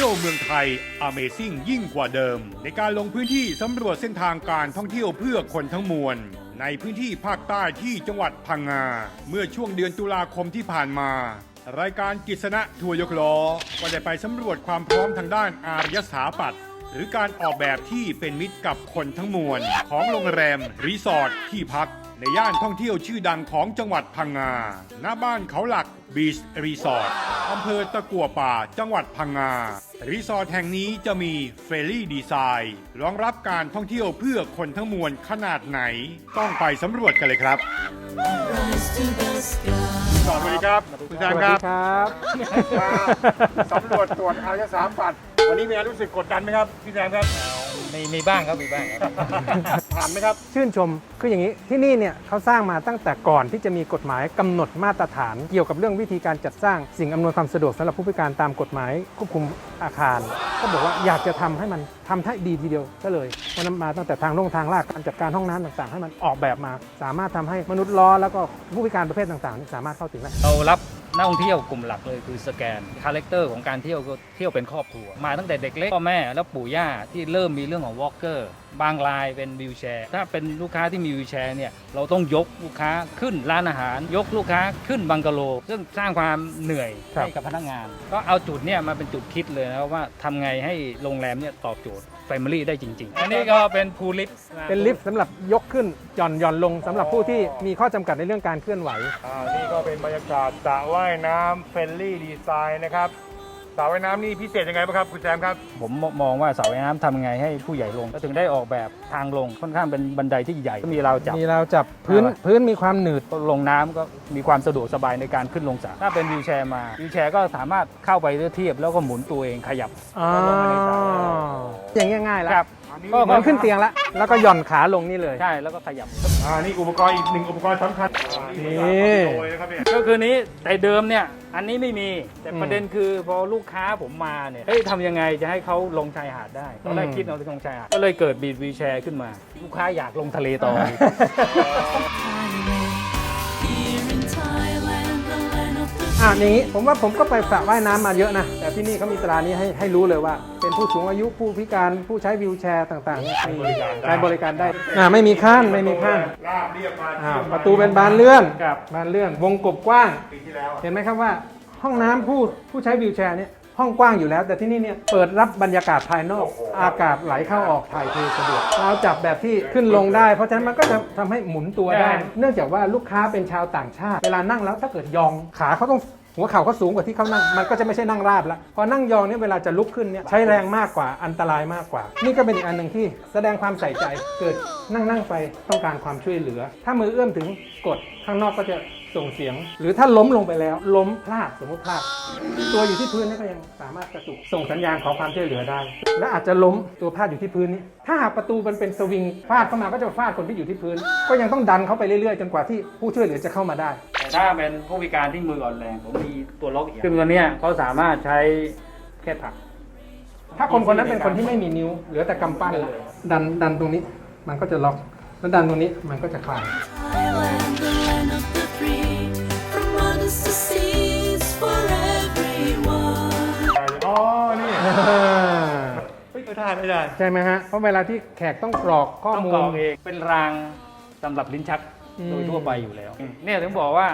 ที่ยวเมืองไทย Amazing ยิ่งกว่าเดิม ในการลงพื้นที่สำรวจเส้นทางการท่องเที่ยวเพื่อคนทั้งมวล ในพื้นที่ภาคใต้ที่จังหวัดพังงา เมื่อช่วงเดือนตุลาคมที่ผ่านมา รายการกิษณะทัวร์ยกล้อ ก็ได้ไปสำรวจความพร้อมทางด้านอารยสถาปัตย์หรือการออกแบบที่เป็นมิตรกับคนทั้งมวล ของโรงแรมรีสอร์ทที่พัก ในย่านท่องเที่ยวชื่อดังของจังหวัดพังงา หน้าบ้านเขาหลักบีชรีสอร์ทอำเภอตะกัวป่าจังหวัดพังงา รีสอร์ทแห่งนี้จะมีเฟรลี่ดีไซน์รองรับการท่องเที่ยวเพื่อคนทั้งมวลขนาดไหน ต้องไปสำรวจกันเลยครับ Rise to the sky. สวัสดีครับคุณแซมครับมาสำรวจตรวจอารยสถาปัตย์ วันนี้มีอะไรรู้สึกกดดันไหมครับพี่แซมครับ มีมีบ้างครับมีบ้างครับผ่านไหมครับ ชื่นชมคืออย่างนี้ที่นี่เนี่ยเขาสร้างมาตั้งแต่ก่อนที่จะมีกฎหมายกำหนดมาตรฐาน เกี่ยวกับเรื่องวิธีการจัดสร้างสิ่งอำนวยความสะดวกสำหรับผู้พิการตามกฎหมายควบคุมอาคาร ก็บอกว่าอยากจะทำให้มันทำให้ดีทีเดียวก็เลยวันนั้นมาตั้งแต่ทางลงทางลากการจัดการห้องน้ำต่างๆ ให้มันออกแบบมา สามารถทำให้มนุษย์ล้อแล้วก็ผู้พิการประเภทต่างๆนี่สามารถเข้าถึงได้ เรารับ นักท่องเที่ยวกลุ่มหลักเลยคือสแกนคาแรคเตอร์ของการเที่ยวก็เที่ยวเป็นครอบครัว มาตั้งแต่เด็กเล็กพ่อแม่แล้วปู่ย่าที่เริ่มมีเรื่องของวอล์กเกอร์บางรายเป็นวิวแชร์ ถ้าเป็นลูกค้าที่มีวิวแชร์เนี่ยเราต้องยกลูกค้าขึ้นร้านอาหาร ยกลูกค้าขึ้นบังกะโล ซึ่งสร้างความเหนื่อยครับ ให้กับพนักงาน ก็เอาจุดเนี่ยมาเป็นจุดคิดเลยนะว่าทำไงให้โรงแรมเนี่ยตอบโจทย์แฟมิลี่ได้จริง ๆ อันนี้ก็เป็นพูลิฟเป็นลิฟต์สำหรับยกขึ้นหย่อนหย่อนลงสำหรับผู้ที่มีข้อจำกัดในเรื่องการเคลื่อนไหว อ่านี่ก็เป็นบรรยากาศสระว่ายน้ำเฟรนลี่ดีไซน์นะครับ สระว่ายน้ำนี่พิเศษยังไงบ้างครับคุณแซมครับ ผมมองว่าเสาว่ายน้ำทำยังไงให้ผู้ใหญ่ลง ก็ถึงได้ออกแบบทางลงค่อนข้างเป็นบันไดที่ใหญ่ก็มีราวจับ มีเราวจับพื้นอะไร พื้นมีความหนืด ก็ลงน้ำก็มีความสะดวกสบายในการขึ้นลงสระถ้าเป็นวิวแชร์มาวิวแชร์ก็สามารถเข้าไปเทียบแล้วก็หมุนตัวเองขยับ อ๋อลงมาในสระอย่างเงี้ยง่ายแล้วครับ ก็เหมือนขึ้นเตียงแล้ว แล้วก็หย่อนขาลงนี่เลย ใช่แล้วก็ขยับ อ่านี่อุปกรณ์อีกหนึ่งอุปกรณ์สำคัญนี่ โดยนะครับเนี่ย ก็คือนี้แต่เดิมเนี่ย อันนี้ไม่มีแต่อืมประเด็นคือพอลูกค้าผมมาเนี่ยเฮ้ยทำยังไงจะให้เขาลงชายหาดได้ตอนแรกอืม คิดเอาที่ลงชายหาดก็เลยเกิดบีดวีลแชร์ขึ้นมา ลูกค้าอยากลงทะเลต่อ Highway. Here in Thailand, the land of the อะอย่างนี้ผมว่าผมก็ไปสระว่ายน้ำมาเยอะนะ แต่ที่นี่เขามีตรานี้ให้ให้รู้เลยว่า เป็นผู้สูงอายุผู้พิการผู้ใช้วีลแชร์ต่างๆเนี่ยมีใช้บริการได้อ่าไม่มีขั้นไม่มีขั้นลาบเรียบมาอ่าประตูเป็นบานเลื่อนครับบานเลื่อน วงกบกว้าง ปีที่แล้วเห็นไหมครับว่าห้องน้ำผู้ผู้ใช้วีลแชร์เนี่ยห้องกว้างอยู่แล้ว แต่ที่นี่เนี่ยเปิดรับบรรยากาศภายนอก อากาศไหลเข้าออกถ่ายเทสะดวกเราจับแบบที่ขึ้นลงได้ เพราะฉะนั้นมันก็จะทำให้หมุนตัวได้เนื่องจากว่าลูกค้าเป็นชาวต่างชาติ เวลานั่งแล้วถ้าเกิดยองขาเขาต้อง หัวเข่าเขาสูงกว่าที่เขานั่งมันก็จะไม่ใช่นั่งราบแล้วพอนั่งยองเนี่ยเวลาจะลุกขึ้นเนี่ยใช้แรงมากกว่าอันตรายมากกว่า นี่ก็เป็นอีกอันหนึ่งที่แสดงความใส่ใจเกิดนั่งนั่งไปต้องการความช่วยเหลือ ถ้ามือเอื้อมถึงกดข้างนอกก็จะส่งเสียง หรือถ้าล้มลงไปแล้ว ล้มพลาดสมมติพลาด ตัวอยู่ที่พื้นนี่ก็ยังสามารถกระตุกส่งสัญญาณขอความช่วยเหลือได้ และอาจจะล้มตัวพลาดอยู่ที่พื้นนี้ ถ้าหากประตูมันเป็นสวิงฟาดเข้ามาก็จะฟาดคนที่อยู่ที่พื้น ก็ยังต้องดันเข้าไปเรื่อยๆ จนกว่าที่ผู้ช่วยเหลือจะเข้ามาได้ แต่ถ้าเป็นผู้พิการที่มืออ่อนแรงผมมีตัวล็อกอีกซึ่งตัวเนี้ยเขาสามารถใช้แค่ผลัก ถ้าคนคนนั้นเป็นคนที่ไม่มีนิ้ว เหลือแต่กำปั้นแล้วดันดันตรงนี้ มันก็จะล็อก แล้วดันตรงนี้มันก็จะคลาย Thailand, the land of the free. From mountains to seas for everyone. อ๋อ นี่เฮ้ยไม่ได้ไม่ได้ ใช่ไหมฮะ เพราะเวลาที่แขกต้องกรอกข้อต้องมูกรล อกเองเป็นรางสำหรับลิ้นชักอืม โดยทั่วไปอยู่แล้ว เนี่ยถึงบอกว่า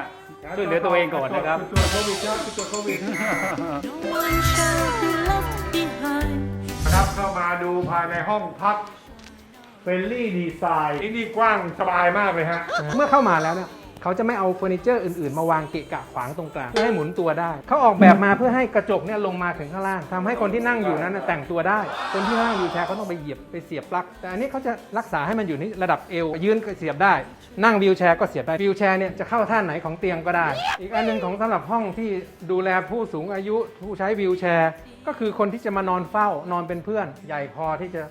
ช่วยเหลือตัวเองก่อนนะครับตัวโควิดครับตัวโควิด No one shall be left behind. นะครับเข้ามาดูภายในห้องพักเฟรนลี่ดีไซน์ที่นี่กว้างสบายมากเลยฮะเมื่อเข้ามาแล้วเนี่ย เขาจะไม่เอาเฟอร์นิเจอร์อื่นๆ มาวางเกะกะขวางตรงกลางเพื่อให้หมุนตัวได้ เขาออกแบบมาเพื่อให้กระจกเนี่ยลงมาถึงข้างล่างทำให้คนที่นั่งอยู่นั้นนะแต่งตัวได้ คนที่นั่งอยู่แชร์เขาต้องไปเหยียบไปเสียบปลั๊กแต่อันนี้เขาจะรักษาให้มันอยู่ที่ระดับเอวยืนก็เสียบได้ นั่งวีลแชร์ก็เสียบได้วีลแชร์เนี่ยจะเข้าท่าไหนของเตียงก็ได้ อีกอันหนึงของสำหรับห้องที่ดูแลผู้สูงอายุผู้ใช้วีลแชร์ ก็คือคนที่จะมานอนเฝ้านอนเป็นเพื่อน ใหญ่พอที่จะ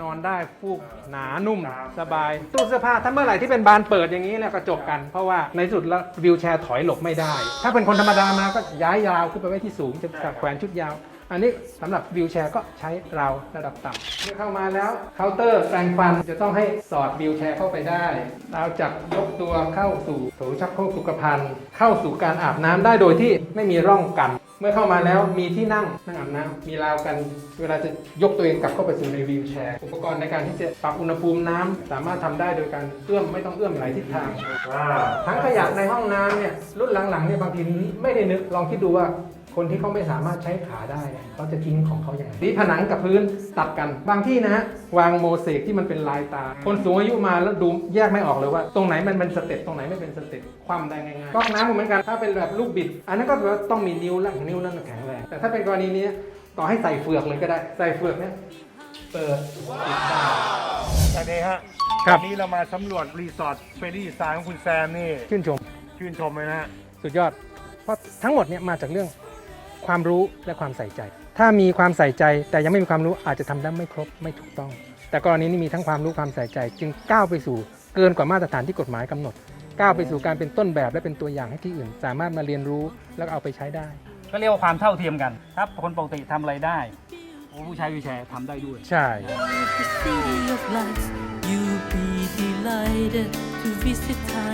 นอนได้ฟูกหนานุ่มสบายตู้เสื้อผ้าถ้าเมื่อไหร่ที่เป็นบานเปิดอย่างนี้เนี่ยกระจกกันเพราะว่าในสุดแล้ววิวแชร์ถอยหลบไม่ได้ ถ้าเป็นคนธรรมดามาก็ย้ายยาวขึ้นไปไว้ที่สูงจะแขวนชุดยาว อันนี้สำหรับวิวแชร์ก็ใช้ราวระดับต่ำเมื่อเข้ามาแล้วเคาน์เตอร์แปรงฟันจะต้องให้สอดวิวแชร์เข้าไปได้เราจับยกตัวเข้าสู่โถชักโครกสุขภัณฑ์เข้าสู่การอาบน้ำได้โดยที่ไม่มีร่องกัน เมื่อเข้ามาแล้วมีที่นั่งนั่งอาบน้ำมีราวกัน เวลาจะยกตัวเองกลับเข้าไปสู่ในวีลแชร์ อุปกรณ์ในการที่จะปรับอุณหภูมิน้ำสามารถทำได้โดยการเอื้อมไม่ต้องเอื้อมหลายทิศทางทั้งขยะในห้องน้ำเนี่ยรุ่นหลังๆเนี่ยบางทีไม่ได้นึกลองคิดดูว่า คนที่เขาไม่สามารถใช้ขาได้เนี่ยเขาจะทิ้งของเขาอย่างไรนี่ผนังกับพื้นตัดกัน บางที่นะฮะวางโมเสกที่มันเป็นลายตา คนสูงอายุมาแล้วดูแยกไม่ออกเลยว่า ตรงไหนมันเป็นสเต็ปตรงไหนไม่เป็นสเต็ปความได้ง่ายๆก๊อกน้ำก็เหมือนกันถ้าเป็นแบบลูกบิด อันนั้นก็แปลว่าต้องมีนิ้วและนิ้วนั้นแข็งแรงแต่ถ้าเป็นกรณีนี้ต่อให้ใส่เฟือกเลยก็ได้ใส่เฟือกเนี่ยเปิดปิดได้สวัสดีฮะครับวันนี้เรามาสำรวจรีสอร์ทเฟรดี้สไตล์ของคุณแซมนี่ชื่นชมชื่นชมเลยนะฮะสุดยอด เพราะทั้งหมดเนี่ยมาจากเรื่อง ความรู้และความใส่ใจ ถ้ามีความใส่ใจแต่ยังไม่มีความรู้อาจจะทำได้ไม่ครบไม่ถูกต้อง แต่กรณีนี้มีทั้งความรู้ความใส่ใจ จึงก้าวไปสู่เกินกว่ามาตรฐานที่กฎหมายกำหนด ก้าวไปสู่การเป็นต้นแบบและเป็นตัวอย่างให้ที่อื่น สามารถมาเรียนรู้แล้วก็เอาไปใช้ได้ ก็เรียกว่าความเท่าเทียมกันถ้าคนปกติทำอะไรได้โอ้ผู้ใช้วีลแชร์ทำได้ด้วย ใช่ the city of lights. You'll be delighted to visit Thailand.